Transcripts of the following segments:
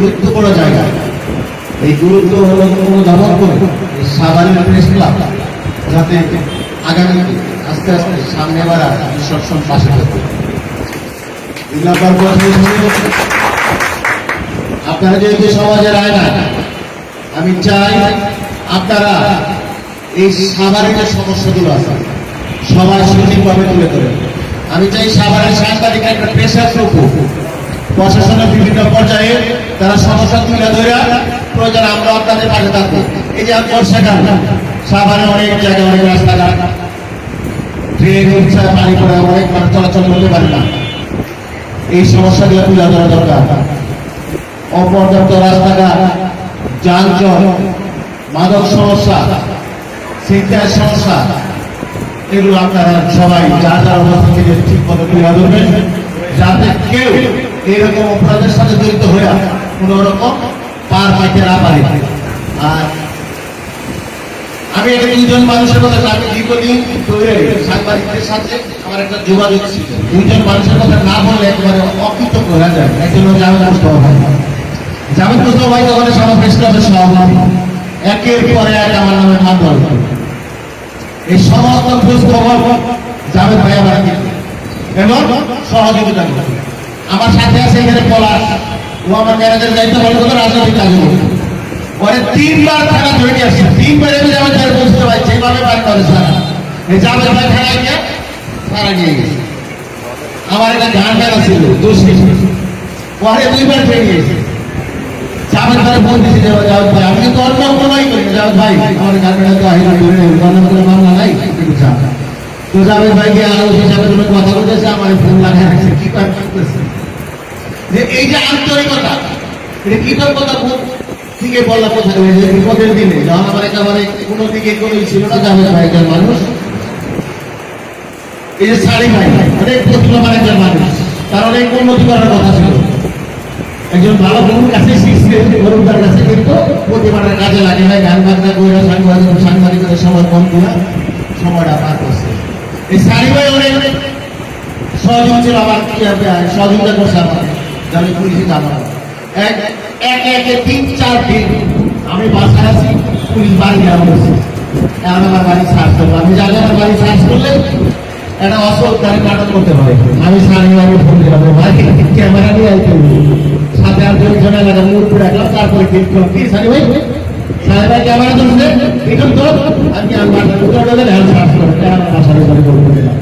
গুরুত্বপূর্ণ জায়গা। এই গুরুত্ব হলো অনুধাবন করে এই সাভারের প্রেস ক্লাব যাতে আগামী আস্তে আস্তে সামনে বাড়া সবসময় পাশে থাকবে। আপনারা যেহেতু সমাজের আয়না আমি চাই আপনারা এই সাভারের যে সমস্যাগুলো আছে সবাই সঠিকভাবে তুলে ধরেন। আমি চাই সাভারের সাংবাদিক একটা প্রেশার গ্রুপ প্রশাসনের বিভিন্ন পর্যায়ে তারা সমস্যা তুলে ধরে প্রয়োজন আমরা আপনাদের পাশে থাকব। এই যে বর্ষাকাল সাভারে অনেক জায়গায় অনেক রাস্তাঘাট। ট্রেন রিক্সা পানি পড়ে অনেক মানুষ চলাচল করতে পারে না। এই সমস্যাগুলো তুলে ধরা দরকার। অপর্যাপ্ত রাস্তাঘাট, যানজট, মাদক সমস্যা শিক্ষার সমস্যা, এগুলো আপনারা সবাই যার যার অবস্থা থেকে ঠিক মতো তুলে ধরবেন। যাতে কেউ এরকম অপরাধের সাথে জড়িত হয়ে কোন রকম পার পাইতে না পারে। আর আমি এটা দুজন মানুষের কথা আমি দীর্ঘদিন ধরে সাংবাদিকদের সাথে আমার একটা যোগাযোগ ছিল। দুজন মানুষের কথা না বললে একেবারে অকৃতজ্ঞ হয়ে যায়। একজন জাভেদ মুস্তফা ভাই জাভেদ মুস্তফা ভাই তখন সমাজ ক্লাবের সভাপতি একের পরে এক আমার নামে মাধ্যম এই সমস্ত খোঁজ খবর জাভেদ ভাই আমার এবং সহযোগিতা করবে। আমার সাথে আছে এখানে পলাশ। ও আমার ম্যানেজার দায়িত্ব পালন করতে রাজনৈতিক কাজে করবে পরে তিনবার থানা ধরে আসছে তিনবার এমনি যাবে তার বুঝতে পারছি। যেভাবে বার করে সারা। যাবে ভাই থানায় গিয়ে সারা নিয়ে গেছে। আমার একটা গান ছিল দোষী দুইবার জাভেদ ভাই ভাই আমি কিন্তু অন্য কোনোই করি ভাই আমার গান তো করে মামলা নাই একটু চা তো জাভেদ ভাইকে আলোচ হিসাবে তুমি কথা বলতেছে, আমার ফোন লাগাই রাখছে, কি করতেছে? যে এই যে আন্তরিকতা, এটা কৃতজ্ঞতা থেকে বলা? কোথায় হয়েছে বিপদের দিনে, যখন আমার একেবারে কোনো দিকে কোনো ছিল না জাভেদ মানুষ। এই যে সারি ভাই, অনেক প্রতিভাবান একজন মানুষ, তার অনেক উন্নতি করার কথা ছিল। একজন ভালো কাছে শিখছে বন্ধুর কাছে কিন্তু কাজে লাগে। না গান বাজনা করে সাংবাদিক সময়টা পার করছে। এই জানা এক এক চার আমি বাড়ি এখন আমার সার্চ করব আমি আমার বাড়ি সার্চ করলে আমি আমি ক্যামেরা নিয়ে সাথে আর দুই জন এলাকা রাখলাম তারপরে সারি ভাই ক্যামেরা ধরছে এখন তো। আমি আমার উত্তর দেবেন হ্যাঁ সার্চ করে আমার বাসায় বাড়ি করতে দিলাম।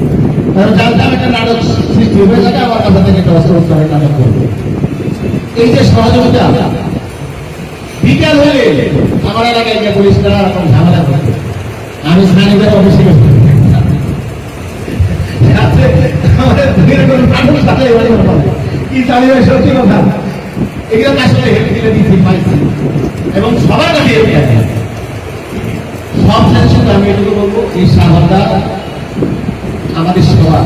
কারণ জানতাম একটা নাটক সৃষ্টি হয়ে যাবে আমার কাছে থেকে একটা অস্ত্র উত্তরের নাটক করবে। এই যে সহযোগিতা, বিকাল হলে আমার এলাকায় গিয়ে পুলিশ তারা এরকম ঝামেলা অফিসে কি চালিয়ে সত্যি কথা। এগুলো আসলে হেঁটে দিলে দিতে পাইছি। এবং সবার কাছে সব শুধু আমি এটুকু বলব, এই সাহায্যটা আমাদের সবার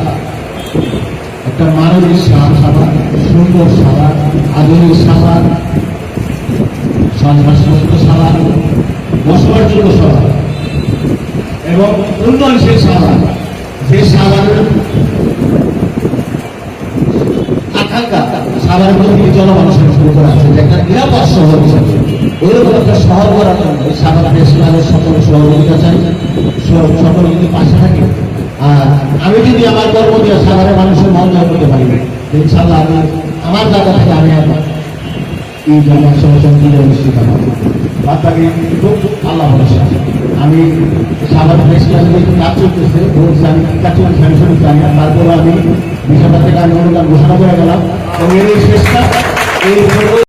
একটা মানবিক সাবা সুন্দর সাবা আধুনিক সাবা সন্ত্রাসমুক্ত সাবা বসবাসযোগ্য সভা এবং উন্নয়নশীল সাবা যে সাবারের আকাঙ্ক্ষা সাবারের প্রতি জনমানুষের শুরু আছে যে একটা নিরাপদ শহর হিসেবে। ওইরকম একটা শহর করার জন্য এই সাবান দেশ সকল সহযোগিতা চাই সকল যদি পাশে থাকে। আর আমি যদি আমার কর্ম দিয়ে সাধারণ মানুষের মন জয় করতে পারি ইনশাল্লাহ আমি আমার জায়গা থেকে আমি আমার এই জনের সমস্যার দিলে নিশ্চিত হব। বাদ বাকি খুব আল্লাহ ভরসা। আমি সাধারণ দেশ ক্লাসে কাজ চলতেছে বলছি আমি কাজ চলছে আমি শুনতে আর তারপরে আমি বিষয়টা থেকে আমি অনুদান ঘোষণা করে গেলাম। এর এই শেষটা এই